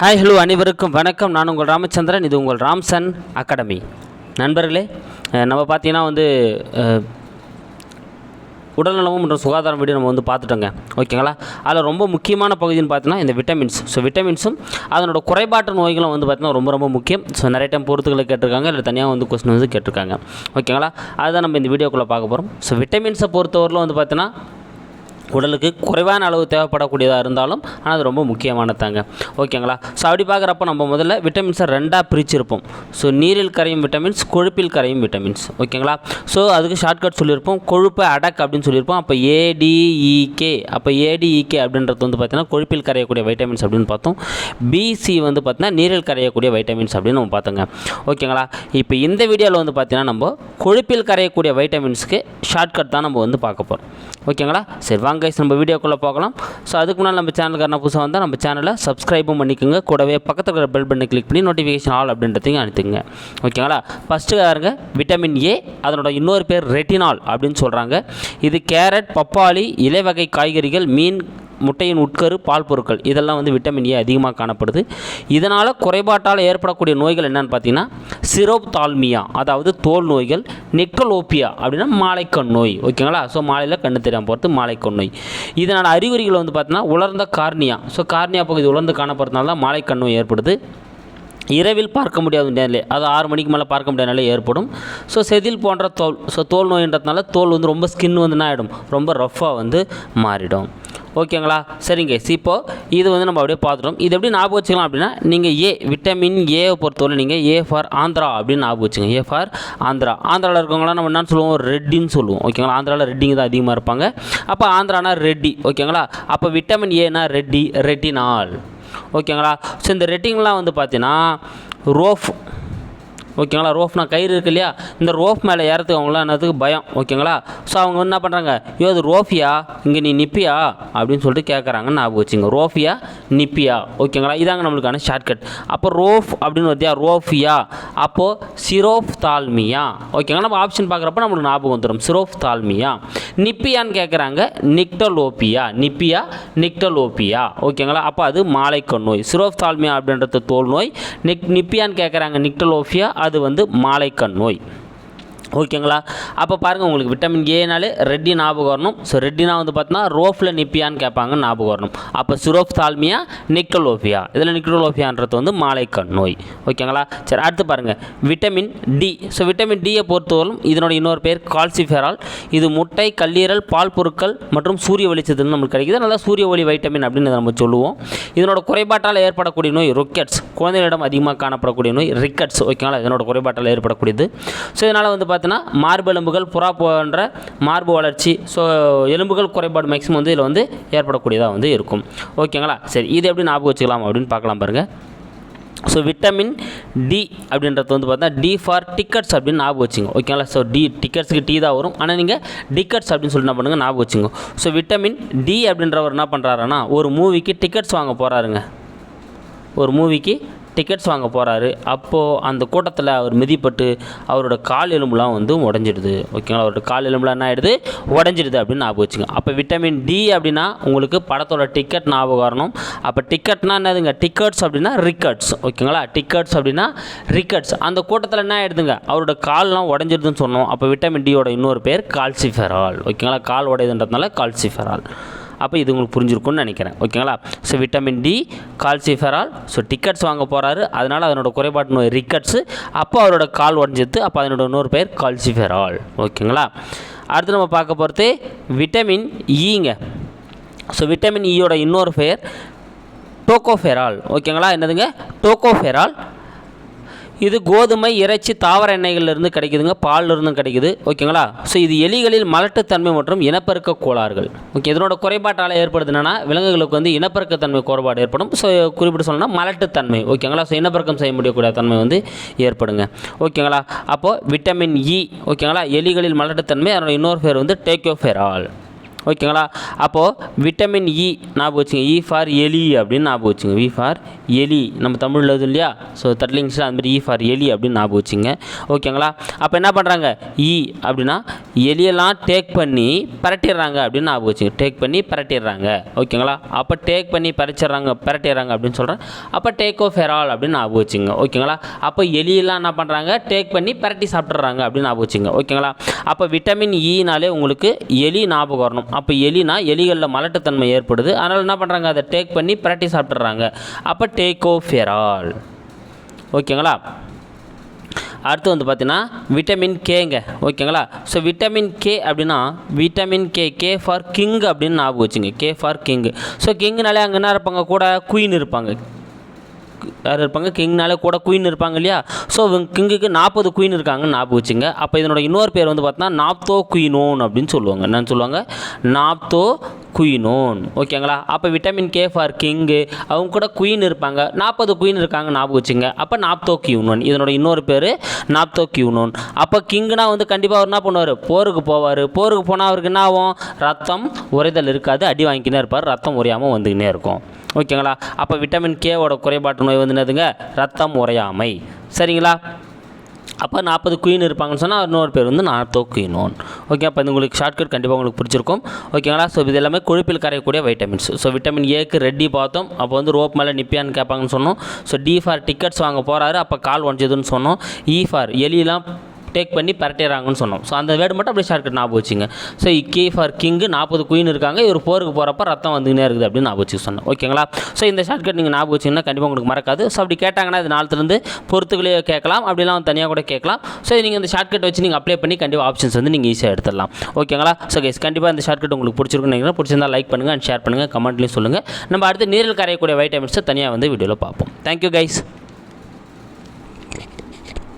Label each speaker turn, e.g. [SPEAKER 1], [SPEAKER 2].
[SPEAKER 1] Hi hello அனைவருக்கும் வணக்கம். நான் உங்கள் ராமச்சந்திரன் இது உங்கள் ராம்சன் அகாடமி. நண்பர்களே நம்ம பார்த்தீங்கன்னா வந்து உடல்நலமும் மற்றும் சுகாதாரம் வீடியோ நம்ம வந்து பார்த்துட்டோங்க. ஓகேங்களா? அதில் ரொம்ப முக்கியமான பகுதின்னு பார்த்தீங்கன்னா இந்த விட்டமின்ஸ் ஸோ விட்டமின்ஸும் அதனோட குறைபாட்டு நோய்களும் வந்து பார்த்தீங்கன்னா ரொம்ப ரொம்ப முக்கியம். ஸோ நிறைய டைம் பொறுத்துக்களை கேட்டிருக்காங்க இல்லை தனியாக வந்து கொஸ்டின் வந்து கேட்டிருக்காங்க. ஓகேங்களா? அதுதான் நம்ம இந்த வீடியோக்குள்ளே பார்க்க போகிறோம். ஸோ விட்டமின்ஸை பொறுத்தவரையில் வந்து பார்த்தீங்கன்னா உடலுக்கு குறைவான அளவு தேவைப்படக்கூடியதாக இருந்தாலும் ஆனால் அது ரொம்ப முக்கியமானதாங்க. ஓகேங்களா? ஸோ அப்படி பார்க்குறப்ப நம்ம முதல்ல விட்டமின்ஸை ரெண்டாக பிரிச்சிருப்போம். ஸோ நீரில் கரையும் விட்டமின்ஸ் கொழுப்பில் கரையும் விட்டமின்ஸ் ஓகேங்களா? ஸோ அதுக்கு ஷார்ட்கட் சொல்லியிருப்போம். கொழுப்பை அடக் அப்படின்னு சொல்லியிருப்போம். அப்போ ஏடிஇகே e, அப்போ ஏடிஇகே e, அப்படின்றது வந்து பார்த்தீங்கன்னா கொழுப்பில் கரையக்கூடிய வைட்டமின்ஸ் அப்படின்னு பார்த்தோம். பிசி வந்து பார்த்தீங்கன்னா நீரில் கரையக்கூடிய வைட்டமின்ஸ் அப்படின்னு நம்ம பார்த்தோங்க. ஓகேங்களா? இப்போ இந்த வீடியோவில் வந்து பார்த்தீங்கன்னா நம்ம கொழுப்பில் கரையக்கூடிய வைட்டமின்ஸ்க்கு ஷார்ட்கட் தான் நம்ம வந்து பார்க்க போகிறோம் ஓகேங்களா? சரி வாங்க. Guys, நம்ம வீடியோக்குள்ளே பார்க்கலாம் ஸோ அதுக்கு முன்னால் நம்ம சேனலுக்கு என்ன புதுசாக வந்தால் நம்ம சேனலை சப்ஸ்கிரைபும் பண்ணிக்கோங்க. கூடவே பக்கத்தில் இருக்கிற பெல் பண்ணி கிளிக் பண்ணி நோட்டிஃபிகேஷன் ஆல் அப்படின்றதையும் அனுப்பிங்க ஓகேங்களா ஃபஸ்ட்டு பாருங்க விட்டமின் ஏ அதனோட இன்னொரு பேர் ரெட்டினால் அப்படின்னு சொல்கிறாங்க இது கேரட் பப்பாளி இலைவகை காய்கறிகள் மீன் முட்டையின் உட்கரு பால் பொருட்கள் இதெல்லாம் வந்து விட்டமின் ஏ அதிகமாக காணப்படுது. இதனால் குறைபாட்டால் ஏற்படக்கூடிய நோய்கள் என்னென்னு பார்த்தீங்கன்னா சிரோப் தால்மியா அதாவது தோல் நோய்கள் நெக்டலோப்பியா அப்படின்னா மாலைக்கண் நோய் ஓகேங்களா? ஸோ மாலையில் கண்ணு தெரியாமல் போகிறது மாலைக்கண் நோய். இதனால் அறிகுறிகள் வந்து பார்த்தீங்கன்னா உலர்ந்த கார்னியா. ஸோ கார்னியா பகுதி உலர்ந்து காணப்படுறதுனால தான் மாலைக்கண் நோய் ஏற்படுது. இரவில் பார்க்க முடியாத நிலை அது ஆறு மணிக்கு மேலே பார்க்க முடியாத நிலை ஏற்படும். ஸோ செதில் போன்ற தோல் ஸோ தோல் நோயின்றதுனால தோல் வந்து ரொம்ப ஸ்கின் வந்து என்ன ஆகிடும் ரொம்ப ரஃப்பாக வந்து மாறிடும். ஓகேங்களா? சரிங்க. இப்போ இது வந்து நம்ம அப்படியே பார்த்துட்டோம். இது எப்படி ஞாபகம் வச்சுக்கலாம் அப்படின்னா நீங்கள் ஏ விட்டமின் ஏவை பொறுத்தவரை நீங்கள் ஏ ஃபார் ஆந்திரா அப்படின்னு ஞாபகம் வச்சுங்க ஏ ஃபார் ஆந்திரா. ஆந்திராவில் இருக்கவங்களாம் நம்ம என்னன்னு சொல்லுவோம்? ரெட்டின்னு சொல்லுவோம். ஓகேங்களா? ஆந்திராவில் ரெட்டிங்க தான் அதிகமாக இருப்பாங்க. அப்போ ஆந்திரானா ரெட்டி ஓகேங்களா? அப்போ விட்டமின் ஏனா ரெட்டி ரெட்டினால் ஓகேங்களா? ஸோ இந்த ரெட்டிங்லாம் வந்து பார்த்தீங்கன்னா ரோஃப் ஓகேங்களா? ரோஃப்னா கயிறு இருக்கு இல்லையா? இந்த ரோஃப் மேலே ஏறதுக்கு அவங்களாம் என்னதுக்கு பயம் ஓகேங்களா? ஸோ அவங்க என்ன பண்ணுறாங்க ஐயோ அது ரோஃபியா? இங்கே நீ நிப்பியா? அப்படின்னு சொல்லிட்டு கேட்குறாங்க ஞாபகம் வச்சுங்க ரோஃபியா? நிப்பியா? ஓகேங்களா? இதாங்க நம்மளுக்கான ஷார்ட்கட் அப்போ ரோஃப் அப்படின்னு பார்த்தியா ரோஃபியா? அப்போது சிரோஃப் தால்மியா ஓகேங்களா? நம்ம ஆப்ஷன் பார்க்குறப்ப நம்மளுக்கு ஞாபகம் வந்துடும் சிரோஃப் தால்மியா நிப்பியான்னு கேட்குறாங்க நிக்டலோப்பியா? நிப்பியா? நிக்டலோப்பியா? ஓகேங்களா? அப்போ அது மாலைக்கண் நோய். சிரோஃப் தால்மியா அப்படின்றது தோல் நோய். நிக் நிப்பியான்னு கேட்குறாங்க நிக்டலோஃபியா அது வந்து மாலைக்கண் நோய். ஓகேங்களா? அப்போ பாருங்கள் உங்களுக்கு விட்டமின் ஏனாலே ரெட்டி ஞாபகம் வரணும். ஸோ ரெட்டினா வந்து பார்த்தீங்கன்னா ரோஃபில் நிப்பியான்னு கேட்பாங்க ஞாபகம் வரணும். அப்போ சிரோஃப் தால்மியா நிக்கலோஃபியா. இதில் நிக்கலோஃபியான்றது வந்து மாலைக்கண் நோய். ஓகேங்களா? சரி அடுத்து பாருங்கள் விட்டமின் டி ஸோ விட்டமின் டியை பொறுத்தவரையும் இதனோட இன்னொரு பேர் கால்சிஃபெரால் இது முட்டை கல்லீரல் பால் பொருட்கள் மற்றும் சூரிய வெளிச்சத்துலேருந்து நம்மளுக்கு கிடைக்குது. நல்லா சூரிய ஒளி வைட்டமின் அப்படின்னு நம்ம சொல்லுவோம். இதனோட குறைபாட்டால் ஏற்படக்கூடிய நோய் ரொக்கெட்ஸ் குழந்தைகளிடம் அதிகமாக காணப்படக்கூடிய நோய் ரிக்கெட்ஸ் ஓகேங்களா? இதனோட குறைபாட்டால் ஏற்படக்கூடியது. ஸோ இதனால் வந்து பார்த்தீங்கன்னா மார்பெலும்புகள் புறா போன்ற மார்பு வளர்ச்சி ஸோ எலும்புகள் குறைபாடு மேக்ஸிமம் வந்து இதில் வந்து ஏற்படக்கூடியதாக வந்து இருக்கும். ஓகேங்களா சரி இது எப்படி ஞாபகம் வச்சுக்கலாம் அப்படின்னு பார்க்கலாம் பாருங்கள் ஸோ விட்டமின் டி அப்படின்றது வந்து பார்த்தா டி ஃபார் டிக்கெட்ஸ் அப்படின்னு ஞாபகம் வச்சுங்க. ஓகேங்களா ஸோ டி டிக்கெட்ஸுக்கு டி தான் வரும். ஆனால் நீங்கள் டிக்கெட்ஸ் அப்படின்னு சொல்லி என்ன பண்ணுங்கள் ஞாபகம் வச்சுங்க. ஸோ விட்டமின் டி அப்படின்றவர் என்ன பண்ணுறாருன்னா ஒரு மூவிக்கு டிக்கெட்ஸ் வாங்க போகிறாருங்க ஒரு மூவிக்கு டிக்கெட்ஸ் வாங்க போகிறாரு அப்போது அந்த கூட்டத்தில் அவர் மிதிப்பட்டு அவரோட கால் எலும்புலாம் வந்து உடஞ்சிடுது. ஓகேங்களா அவரோட கால் எலும்புலாம் என்ன ஆகிடுது உடஞ்சிடுது அப்படின்னு ஞாபகம் வச்சுங்க அப்போ விட்டமின் டி அப்படின்னா உங்களுக்கு படத்தோட டிக்கெட் ஞாபகம் வரணும். அப்போ டிக்கெட்னா என்னதுங்க? டிக்கெட்ஸ் அப்படின்னா ரிக்கெட்ஸ் ஓகேங்களா டிக்கெட்ஸ் அப்படின்னா ரிக்கெட்ஸ் அந்த கூட்டத்தில் என்ன ஆகிடுதுங்க அவரோட கால்லாம் உடஞ்சிடுதுன்னு சொன்னோம். அப்போ விட்டமின் டியோட இன்னொரு பேர் கால்சிஃபெரால் ஓகேங்களா கால் உடையதுன்றதுனால கால்சிஃபெரால் அப்போ இது உங்களுக்கு புரிஞ்சிருக்கும்னு நினைக்கிறேன். ஓகேங்களா? So vitamin D calciferol so tickets வாங்க போகிறாரு அதனால் அதனோட குறைபாட்டு நோய் ரிக்கட்ஸு அப்போ அவரோட கால் உடஞ்சிது. அப்போ அதனோட இன்னொரு பெயர் கால்சிஃபெரால் ஓகேங்களா? அடுத்து நம்ம பார்க்க போகிறது விட்டமின் ஈங்க ஸோ விட்டமின் ஈயோட இன்னொரு பெயர் டோகோஃபெரால் ஓகேங்களா? என்னதுங்க? டோகோஃபெரால் இது கோதுமை இறைச்சி தாவர எண்ணெய்கள்லேருந்து கிடைக்குதுங்க. பால்லிருந்தும் கிடைக்குது. ஓகேங்களா? ஸோ இது எலிகளில் மலட்டுத்தன்மை மற்றும் இனப்பெருக்க கோளாறுகள். ஓகே இதனோட குறைபாட்டால் ஏற்படுது விலங்குகளுக்கு வந்து இனப்பெருக்கத்தன்மை குறைபாடு ஏற்படும். ஸோ குறிப்பிட்டு சொல்லணும்னா மலட்டுத்தன்மை. ஓகேங்களா? ஸோ இனப்பெருக்கம் செய்ய முடியக்கூடிய தன்மை வந்து ஏற்படுங்க. ஓகேங்களா? அப்போது விட்டமின் இ ஓகேங்களா? எலிகளில் மலட்டுத்தன்மை அதனோட இன்னொரு பேர் வந்து டேக்கோஃபெரால் ஓகேங்களா? அப்போது விட்டமின் இ ஞாபகம் வச்சுங்க. E இ ஃபார் எலி அப்படின்னு ஞாபகம் வச்சுங்க. வி ஃபார் எலி. நம்ம தமிழில் இது இல்லையா? ஸோ தட்லிங்ஸில் அந்த மாதிரி e இ ஃபார் எலி அப்படின்னு ஞாபகம் வச்சுங்க. ஓகேங்களா? அப்போ என்ன பண்ணுறாங்க இ e அப்படின்னா எலியெல்லாம் டேக் பண்ணி பரட்டிடுறாங்க அப்படின்னு ஞாபகம் வச்சுங்க. டேக் பண்ணி பரட்டிடுறாங்க. ஓகேங்களா? அப்போ டேக் பண்ணி பறிச்சிடுறாங்க பரட்டிடுறாங்க அப்படின்னு சொல்கிறேன் அப்போ டேக் ஓ ஃபெரால் அப்படின்னு ஞாபகம் வச்சுங்க. ஓகேங்களா? அப்போ எலியெல்லாம் என்ன பண்ணுறாங்க டேக் பண்ணி பரட்டி சாப்பிட்றாங்க அப்படின்னு ஞாபகம் வச்சுங்க. ஓகேங்களா? அப்போ விட்டமின் இனாலே உங்களுக்கு எலி ஞாபகம் வரணும். அப்போ எலினா எலிகளில் மலட்டுத்தன்மை ஏற்படுது. அதனால் என்ன பண்ணுறாங்க அதை டேக் பண்ணி பரட்டி சாப்பிட்றாங்க அப்போ டேக் ஓ ஃபெரால் ஓகேங்களா? அடுத்து வந்து பார்த்தீங்கன்னா விட்டமின் கேங்க ஓகேங்களா? ஸோ விட்டமின் கே அப்படின்னா vitamin K K for king அப்படின்னு ஞாபகம் வச்சுங்க. கே ஃபார் கிங் ஸோ கிங்னாலே அங்கே என்ன இருப்பாங்க? கூட குயின் இருப்பாங்க. யார் இருப்பாங்க? கிங்னாலே கூட குயின் இருப்பாங்க இல்லையா? ஸோ கிங்குக்கு நாற்பது குயின் இருக்காங்கன்னு ஞாபகம் வச்சுங்க. அப்போ இதனோட இன்னொரு பேர் வந்து பார்த்தோன்னா நாப்தோ குயினோன் அப்படின்னு சொல்லுவாங்க. என்னன்னு சொல்லுவாங்க? நாப்தோ குயினோன் ஓகேங்களா? அப்போ விட்டமின் கே ஃபார் கிங்கு அவங்க கூட குயின் இருப்பாங்க. நாற்பது குயின் இருக்காங்க ஞாபகம் வச்சுங்க. அப்போ நாப்தோ கியூனோன் இதனோட இன்னொரு பேர் நாப்தோ கியூனோன் அப்போ கிங்குனா வந்து கண்டிப்பாக அவர் என்ன பண்ணுவார்? போருக்கு போவார். போருக்கு போனால் அவருக்கு என்ன ஆகும்? ரத்தம் உறைதல் இருக்காது. அடி வாங்கிக்கினே இருப்பார். ரத்தம் உரையாமல் வந்துக்கினே இருக்கும். ஓகேங்களா? அப்போ விட்டமின் கேவோட குறைபாட்டு நோய் வந்து என்னதுங்க? ரத்தம் உறையாமை. சரிங்களா? அப்போ நாற்பது குயின் இருப்பாங்கன்னு சொன்னால் இன்னொரு பேர் வந்து நார்த்தோ குயினோன் ஓகே அப்போ இது உங்களுக்கு ஷார்ட்கட் கண்டிப்பாக உங்களுக்கு பிடிச்சிருக்கும். ஓகேங்களா ஸோ இது எல்லாமே கொழுப்பில் கரையக்கூடிய வைட்டமின்ஸ் ஸோ விட்டமின் ஏக்கு ரெட்டி பார்த்தோம். அப்போ வந்து ரோப் மேலே நிப்பியான்னு கேட்பாங்கன்னு சொன்னோம். ஸோ டி ஃபார் டிக்கெட்ஸ் வாங்க போகிறாரு அப்போ கால் உடஞ்சதுன்னு சொன்னோம். E இ ஃபார் எலிலாம் டேக் பண்ணி பரட்டிடுறாங்கன்னு சொன்னோம். ஸோ அந்த வேர்டு மட்டும் அப்படியே ஷார்ட்கட் ஞாபகம் வச்சுங்க. ஸோ கே ஃபார் கிங்கு நாற்பது குயின் இருக்காங்க. இவர் போருக்கு போகிறப்ப ரத்தம் வந்துக்கினே இருக்குது அப்படின்னு ஞாபகம் வச்சுக்க சொன்னேன் ஓகேங்களா ஸோ இந்த ஷார்ட்கட் நீங்கள் ஞாபகம் வச்சிங்கன்னா கண்டிப்பாக உங்களுக்கு மறக்காது. ஸோ அப்படி கேட்டாங்கன்னா இது நாளத்துலேருந்து பொறுத்துகளே கேட்கலாம். அப்படிலாம் தனியாக கூட கேட்கலாம். ஸோ நீங்கள் இந்த ஷார்ட்கட் வச்சு நீங்கள் அப்ளை பண்ணி கண்டிப்பாக ஆப்ஷன்ஸ் வந்து நீங்கள் ஈஸியாக எடுத்துடலாம். ஓகேங்களா ஸோ கைஸ் கண்டிப்பாக இந்த ஷார்ட்கட் உங்களுக்கு பிடிச்சிருக்குன்னு நினைக்கிறேன். பிடிச்சிருந்தா லைக் பண்ணுங்கள் அண்ட் ஷேர் பண்ணுங்கள் கமெண்ட்லேயும் சொல்லுங்கள் நம்ம அடுத்து நீரில் கரையக்கூடிய வைட்டமின்ஸை தனியாக வந்து வீடியோவில் பார்ப்போம். Thank you guys